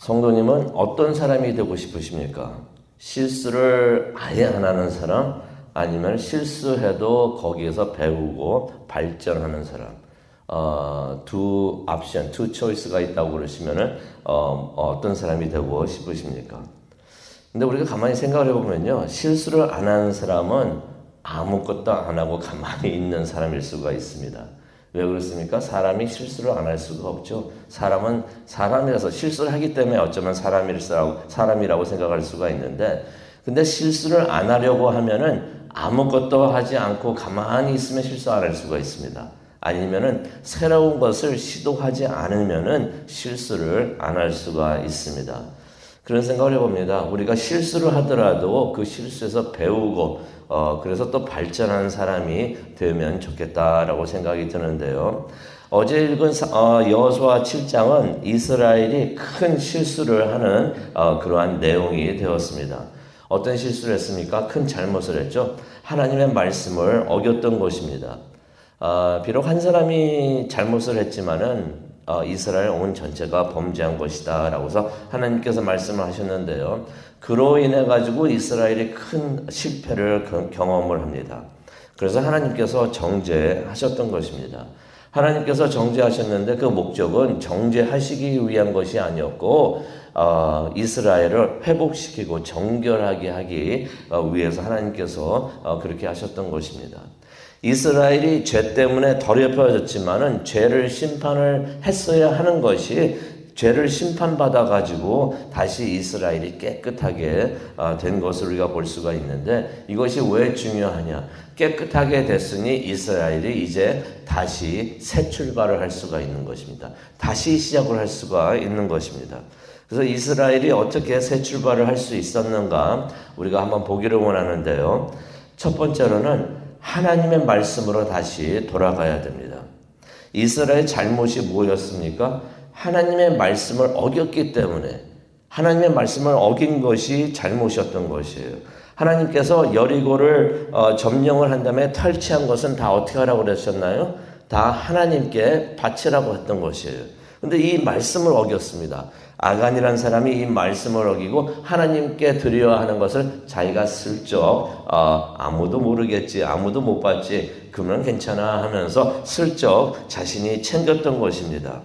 성도님은 어떤 사람이 되고 싶으십니까? 실수를 아예 안 하는 사람, 아니면 실수해도 거기에서 배우고 발전하는 사람. 어, 두 옵션, 두 초이스가 있다고 그러시면은 어, 어떤 사람이 되고 싶으십니까? 근데 우리가 가만히 생각을 해보면요. 실수를 안 하는 사람은 아무것도 안 하고 가만히 있는 사람일 수가 있습니다. 왜 그렇습니까? 사람이 실수를 안 할 수가 없죠. 사람은 사람이라서 실수를 하기 때문에 어쩌면 사람이라고, 사람이라고 생각할 수가 있는데, 근데 실수를 안 하려고 하면은 아무것도 하지 않고 가만히 있으면 실수 안 할 수가 있습니다. 아니면은 새로운 것을 시도하지 않으면은 실수를 안 할 수가 있습니다. 그런 생각을 해봅니다. 우리가 실수를 하더라도 그 실수에서 배우고 어, 그래서 또 발전하는 사람이 되면 좋겠다라고 생각이 드는데요. 어제 읽은 어, 여호수아 7장은 이스라엘이 큰 실수를 하는 어, 그러한 내용이 되었습니다. 어떤 실수를 했습니까? 큰 잘못을 했죠. 하나님의 말씀을 어겼던 것입니다. 어, 비록 한 사람이 잘못을 했지만은 어, 이스라엘 온 전체가 범죄한 것이다 라고 해서 하나님께서 말씀을 하셨는데요. 그로 인해 가지고 이스라엘이 큰 실패를 경험을 합니다. 그래서 하나님께서 정죄하셨던 것입니다. 하나님께서 정죄하셨는데 그 목적은 정죄하시기 위한 것이 아니었고 어, 이스라엘을 회복시키고 정결하게 하기 어, 위해서 하나님께서 어, 그렇게 하셨던 것입니다. 이스라엘이 죄 때문에 더럽혀졌지만은 죄를 심판을 했어야 하는 것이 죄를 심판받아 가지고 다시 이스라엘이 깨끗하게 아, 된 것을 우리가 볼 수가 있는데 이것이 왜 중요하냐? 깨끗하게 됐으니 이스라엘이 이제 다시 새 출발을 할 수가 있는 것입니다. 다시 시작을 할 수가 있는 것입니다. 그래서 이스라엘이 어떻게 새 출발을 할 수 있었는가 우리가 한번 보기를 원하는데요. 첫 번째로는 하나님의 말씀으로 다시 돌아가야 됩니다. 이스라엘 잘못이 뭐였습니까? 하나님의 말씀을 어겼기 때문에 하나님의 말씀을 어긴 것이 잘못이었던 것이에요. 하나님께서 여리고를 어, 점령을 한 다음에 탈취한 것은 다 어떻게 하라고 그러셨나요? 다 하나님께 바치라고 했던 것이에요. 근데 이 말씀을 어겼습니다. 아간이라는 사람이 이 말씀을 어기고 하나님께 드려야 하는 것을 자기가 슬쩍 어, 아무도 모르겠지 아무도 못 봤지 그러면 괜찮아 하면서 슬쩍 자신이 챙겼던 것입니다.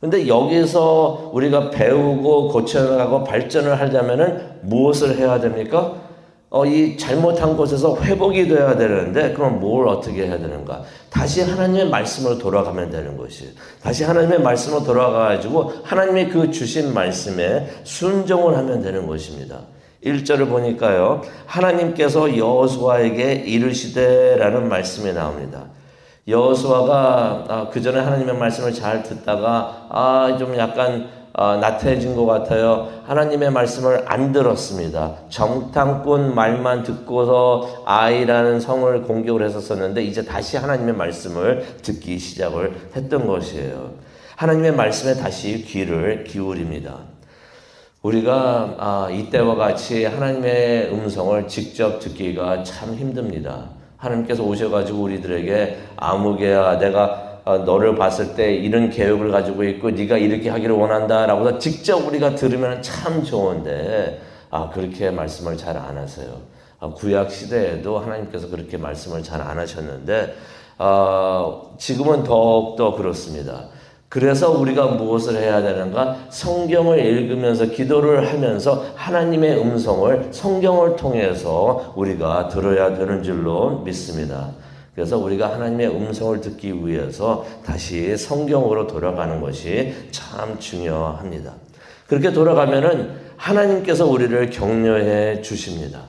근데 여기서 우리가 배우고 고쳐나가고 발전을 하려면은 무엇을 해야 됩니까? 어, 이 잘못한 곳에서 회복이 돼야 되는데, 그럼 뭘 어떻게 해야 되는가? 다시 하나님의 말씀으로 돌아가면 되는 것이. 다시 하나님의 말씀으로 돌아가가지고, 하나님의 그 주신 말씀에 순종을 하면 되는 것입니다. 1절을 보니까요, 하나님께서 여호수아에게 이르시되라는 말씀이 나옵니다. 여호수아가 아, 그 전에 하나님의 말씀을 잘 듣다가 아 좀 약간 어, 나태해진 것 같아요. 하나님의 말씀을 안 들었습니다. 정탐꾼 말만 듣고서 아이라는 성을 공격을 했었었는데 이제 다시 하나님의 말씀을 듣기 시작을 했던 것이에요. 하나님의 말씀에 다시 귀를 기울입니다. 우리가 아, 이때와 같이 하나님의 음성을 직접 듣기가 참 힘듭니다. 하나님께서 오셔가지고 우리들에게 아무개야 내가 어, 너를 봤을 때 이런 계획을 가지고 있고 네가 이렇게 하기를 원한다라고 직접 우리가 들으면 참 좋은데 아 그렇게 말씀을 잘 안 하세요. 아, 구약 시대에도 하나님께서 그렇게 말씀을 잘 안 하셨는데 어, 지금은 더욱 더 그렇습니다. 그래서 우리가 무엇을 해야 되는가? 성경을 읽으면서 기도를 하면서 하나님의 음성을 성경을 통해서 우리가 들어야 되는 줄로 믿습니다. 그래서 우리가 하나님의 음성을 듣기 위해서 다시 성경으로 돌아가는 것이 참 중요합니다. 그렇게 돌아가면은 하나님께서 우리를 격려해 주십니다.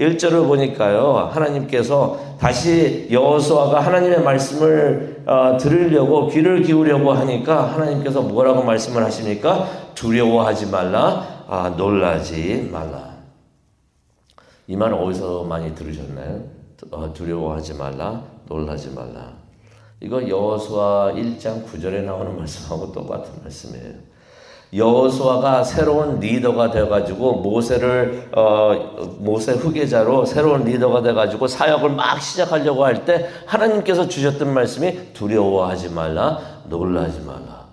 1절을 보니까요. 하나님께서 다시 여호수아가 하나님의 말씀을 어, 들으려고 귀를 기울려고 하니까 하나님께서 뭐라고 말씀을 하십니까? 두려워하지 말라. 아, 놀라지 말라. 이 말 어디서 많이 들으셨나요? 어, 두려워하지 말라. 놀라지 말라. 이거 여호수아 1장 9절에 나오는 말씀하고 똑같은 말씀이에요. 여호수아가 새로운 리더가 되어가지고 모세를 어, 모세 후계자로 새로운 리더가 돼가지고 사역을 막 시작하려고 할 때 하나님께서 주셨던 말씀이 두려워하지 말라, 놀라지 말라.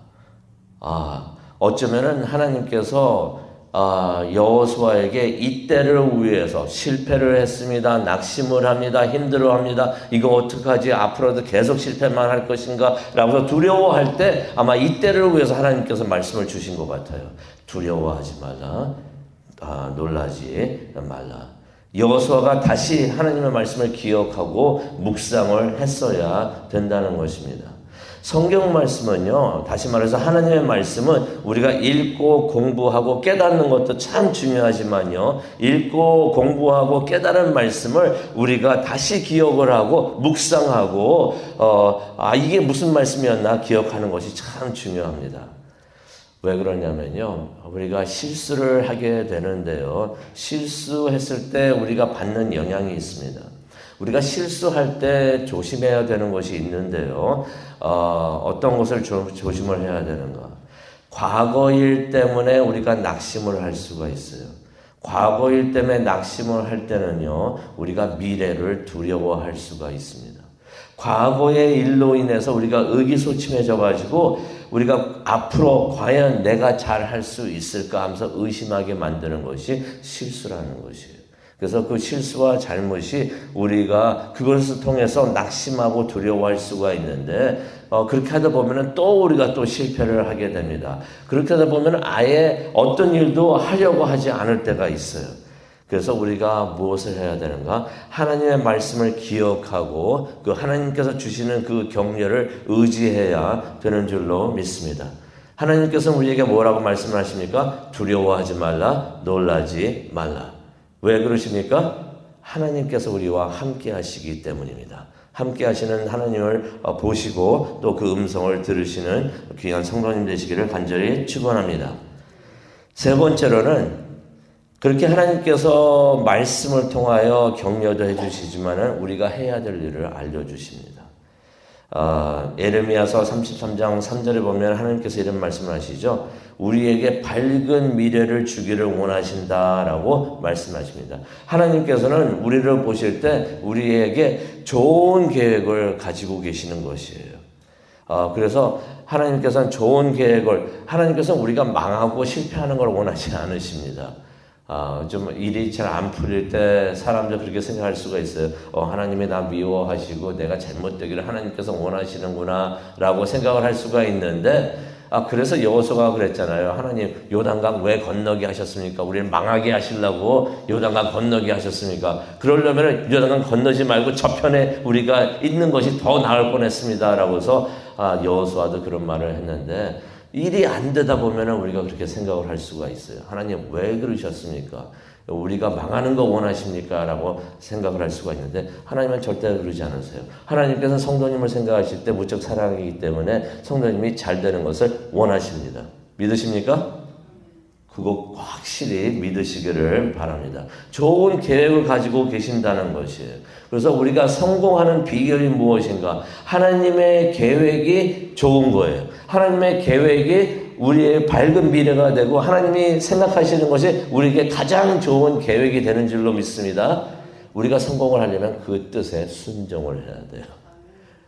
아 어쩌면은 하나님께서 아, 여호수아에게 이때를 위해서 실패를 했습니다. 낙심을 합니다. 힘들어합니다. 이거 어떡하지? 앞으로도 계속 실패만 할 것인가? 라고 두려워할 때 아마 이때를 위해서 하나님께서 말씀을 주신 것 같아요. 두려워하지 말라. 아, 놀라지 말라. 여호수아가 다시 하나님의 말씀을 기억하고 묵상을 했어야 된다는 것입니다. 성경 말씀은요, 다시 말해서 하나님의 말씀은 우리가 읽고 공부하고 깨닫는 것도 참 중요하지만요, 읽고 공부하고 깨달은 말씀을 우리가 다시 기억을 하고 묵상하고, 어, 아, 이게 무슨 말씀이었나 기억하는 것이 참 중요합니다. 왜 그러냐면요. 우리가 실수를 하게 되는데요. 실수했을 때 우리가 받는 영향이 있습니다. 우리가 실수할 때 조심해야 되는 것이 있는데요. 어, 어떤 것을 조, 조심을 해야 되는가? 과거 일 때문에 우리가 낙심을 할 수가 있어요. 과거 일 때문에 낙심을 할 때는요, 우리가 미래를 두려워할 수가 있습니다. 과거의 일로 인해서 우리가 의기소침해져 가지고 우리가 앞으로 과연 내가 잘 할 수 있을까 하면서 의심하게 만드는 것이 실수라는 것이에요. 그래서 그 실수와 잘못이 우리가 그것을 통해서 낙심하고 두려워할 수가 있는데 어, 그렇게 하다 보면은 또 우리가 또 실패를 하게 됩니다. 그렇게 하다 보면 아예 어떤 일도 하려고 하지 않을 때가 있어요. 그래서 우리가 무엇을 해야 되는가? 하나님의 말씀을 기억하고 그 하나님께서 주시는 그 격려를 의지해야 되는 줄로 믿습니다. 하나님께서 우리에게 뭐라고 말씀을 하십니까? 두려워하지 말라, 놀라지 말라. 왜 그러십니까? 하나님께서 우리와 함께 하시기 때문입니다. 함께 하시는 하나님을 어, 보시고 또 그 음성을 들으시는 귀한 성도님 되시기를 간절히 축원합니다. 세 번째로는 그렇게 하나님께서 말씀을 통하여 격려도 해주시지만은 우리가 해야 될 일을 알려주십니다. 어, 에르미야서 33장 3절에 보면 하나님께서 이런 말씀을 하시죠. 우리에게 밝은 미래를 주기를 원하신다라고 말씀하십니다. 하나님께서는 우리를 보실 때 우리에게 좋은 계획을 가지고 계시는 것이에요. 어, 그래서 하나님께서는 좋은 계획을 하나님께서는 우리가 망하고 실패하는 걸 원하지 않으십니다. 어, 좀 일이 잘 안 풀릴 때 사람들 그렇게 생각할 수가 있어요. 어, 하나님이 나 미워하시고 내가 잘못되기를 하나님께서 원하시는구나 라고 생각을 할 수가 있는데 아, 그래서 여호수가 그랬잖아요. 하나님, 요단강 왜 건너게 하셨습니까? 우리를 망하게 하시려고 요단강 건너게 하셨습니까? 그러려면 요단강 건너지 말고 저편에 우리가 있는 것이 더 나을 뻔했습니다. 라고서 아, 여호수아도 그런 말을 했는데 일이 안 되다 보면은 우리가 그렇게 생각을 할 수가 있어요. 하나님 왜 그러셨습니까? 우리가 망하는 거 원하십니까? 라고 생각을 할 수가 있는데 하나님은 절대 그러지 않으세요. 하나님께서 성도님을 생각하실 때 무척 사랑이기 때문에 성도님이 잘 되는 것을 원하십니다. 믿으십니까? 그거 확실히 믿으시기를 바랍니다. 좋은 계획을 가지고 계신다는 것이에요. 그래서 우리가 성공하는 비결이 무엇인가? 하나님의 계획이 좋은 거예요. 하나님의 계획이 우리의 밝은 미래가 되고 하나님이 생각하시는 것이 우리에게 가장 좋은 계획이 되는 줄로 믿습니다. 우리가 성공을 하려면 그 뜻에 순종을 해야 돼요.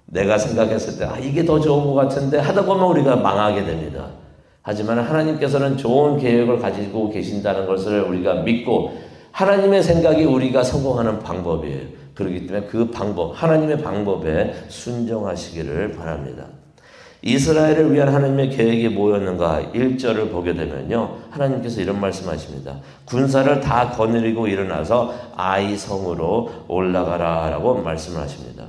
내가 생각했을 때, 아, 이게 더 좋은 것 같은데 하다 보면 우리가 망하게 됩니다. 하지만 하나님께서는 좋은 계획을 가지고 계신다는 것을 우리가 믿고 하나님의 생각이 우리가 성공하는 방법이에요. 그렇기 때문에 그 방법, 하나님의 방법에 순종하시기를 바랍니다. 이스라엘을 위한 하나님의 계획이 뭐였는가 1절을 보게 되면요. 하나님께서 이런 말씀하십니다. 군사를 다 거느리고 일어나서 아이 성으로 올라가라 라고 말씀을 하십니다.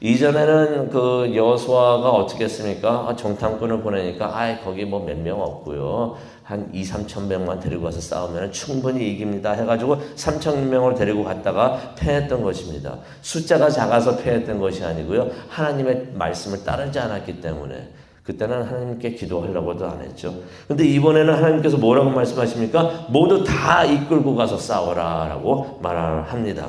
이전에는 그 여수아가 어떻게 했습니까? 아, 정탐꾼을 보내니까 아 거기 뭐 몇 명 없고요. 한 2, 3천 명만 데리고 가서 싸우면 충분히 이깁니다. 해가지고 3천 명을 데리고 갔다가 패했던 것입니다. 숫자가 작아서 패했던 것이 아니고요. 하나님의 말씀을 따르지 않았기 때문에 그때는 하나님께 기도하려고도 안 했죠. 근데 이번에는 하나님께서 뭐라고 말씀하십니까? 모두 다 이끌고 가서 싸워라 라고 말을 합니다.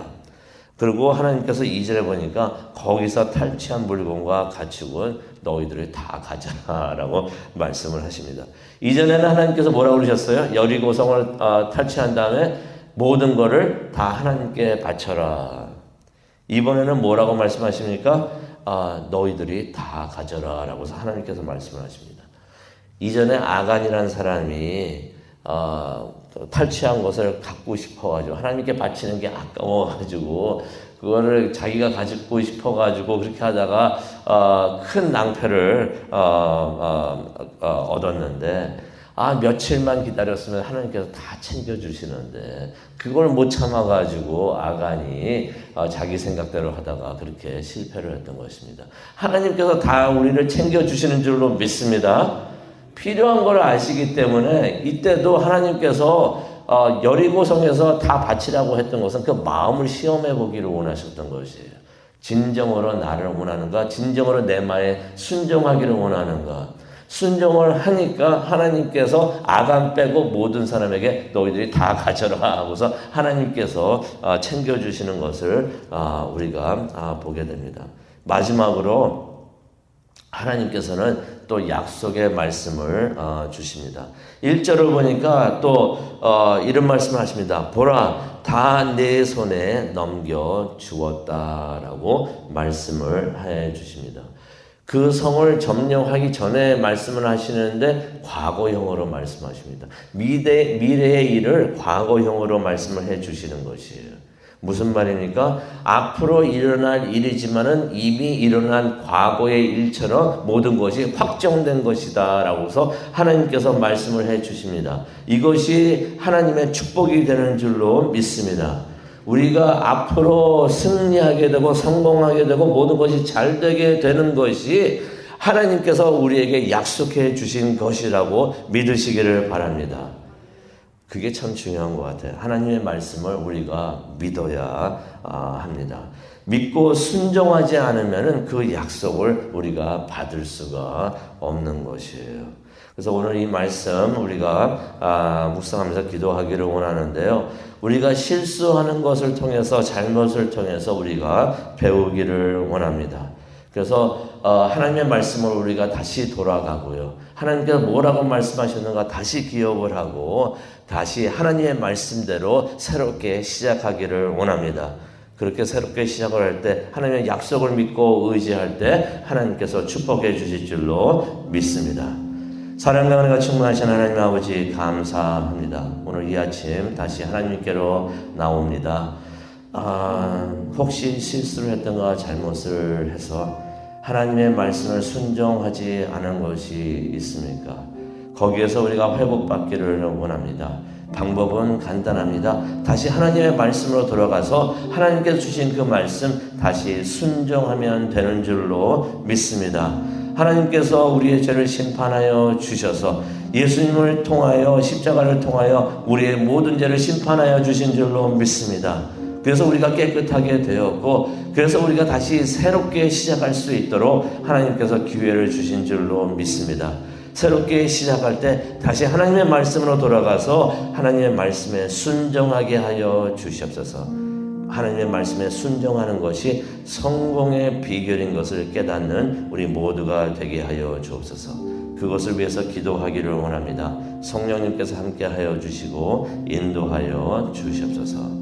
그리고 하나님께서 2절에 보니까 거기서 탈취한 물건과 가축은 너희들이 다 가져라라고 말씀을 하십니다. 이전에는 하나님께서 뭐라고 그러셨어요? 여리고성을 어, 탈취한 다음에 모든 것을 다 하나님께 바쳐라. 이번에는 뭐라고 말씀하십니까? 아, 너희들이 다 가져라라고 하나님께서 말씀을 하십니다. 이전에 아간이라는 사람이 어, 탈취한 것을 갖고 싶어가지고 하나님께 바치는 게 아까워가지고 그거를 자기가 가지고 싶어가지고 그렇게 하다가 어, 큰 낭패를 어, 어, 어, 얻었는데 아 며칠만 기다렸으면 하나님께서 다 챙겨주시는데 그걸 못 참아가지고 아간이 어, 자기 생각대로 하다가 그렇게 실패를 했던 것입니다. 하나님께서 다 우리를 챙겨주시는 줄로 믿습니다. 필요한 걸 아시기 때문에 이때도 하나님께서 어, 여리고성에서 다 바치라고 했던 것은 그 마음을 시험해 보기를 원하셨던 것이에요. 진정으로 나를 원하는가? 진정으로 내 말에 순종하기를 원하는가? 순종을 하니까 하나님께서 아간 빼고 모든 사람에게 너희들이 다 가져라 하고서 하나님께서 어, 챙겨주시는 것을 어, 우리가 아, 보게 됩니다. 마지막으로 하나님께서는 또 약속의 말씀을 어, 주십니다. 1절을 보니까 또 어, 이런 말씀을 하십니다. 보라 다 내 손에 넘겨 주었다라고 말씀을 해 주십니다. 그 성을 점령하기 전에 말씀을 하시는데 과거형으로 말씀하십니다. 미래, 미래의 일을 과거형으로 말씀을 해 주시는 것이에요. 무슨 말입니까? 앞으로 일어날 일이지만은 이미 일어난 과거의 일처럼 모든 것이 확정된 것이다. 라고서 하나님께서 말씀을 해 주십니다. 이것이 하나님의 축복이 되는 줄로 믿습니다. 우리가 앞으로 승리하게 되고 성공하게 되고 모든 것이 잘 되게 되는 것이 하나님께서 우리에게 약속해 주신 것이라고 믿으시기를 바랍니다. 그게 참 중요한 것 같아요. 하나님의 말씀을 우리가 믿어야 아, 합니다. 믿고 순종하지 않으면 그 약속을 우리가 받을 수가 없는 것이에요. 그래서 오늘 이 말씀 우리가 아, 묵상하면서 기도하기를 원하는데요. 우리가 실수하는 것을 통해서 잘못을 통해서 우리가 배우기를 원합니다. 그래서 어, 하나님의 말씀을 우리가 다시 돌아가고요. 하나님께서 뭐라고 말씀하셨는가 다시 기억을 하고 다시 하나님의 말씀대로 새롭게 시작하기를 원합니다. 그렇게 새롭게 시작을 할 때 하나님의 약속을 믿고 의지할 때 하나님께서 축복해 주실 줄로 믿습니다. 사랑과 은혜가 충만하신 하나님 아버지 감사합니다. 오늘 이 아침 다시 하나님께로 나옵니다. 아, 혹시 실수를 했던가 잘못을 해서 하나님의 말씀을 순종하지 않은 것이 있습니까? 거기에서 우리가 회복받기를 원합니다. 방법은 간단합니다. 다시 하나님의 말씀으로 돌아가서 하나님께서 주신 그 말씀 다시 순종하면 되는 줄로 믿습니다. 하나님께서 우리의 죄를 심판하여 주셔서 예수님을 통하여 십자가를 통하여 우리의 모든 죄를 심판하여 주신 줄로 믿습니다. 그래서 우리가 깨끗하게 되었고, 그래서 우리가 다시 새롭게 시작할 수 있도록 하나님께서 기회를 주신 줄로 믿습니다. 새롭게 시작할 때 다시 하나님의 말씀으로 돌아가서 하나님의 말씀에 순종하게 하여 주시옵소서. 하나님의 말씀에 순종하는 것이 성공의 비결인 것을 깨닫는 우리 모두가 되게 하여 주옵소서. 그것을 위해서 기도하기를 원합니다. 성령님께서 함께 하여 주시고 인도하여 주시옵소서.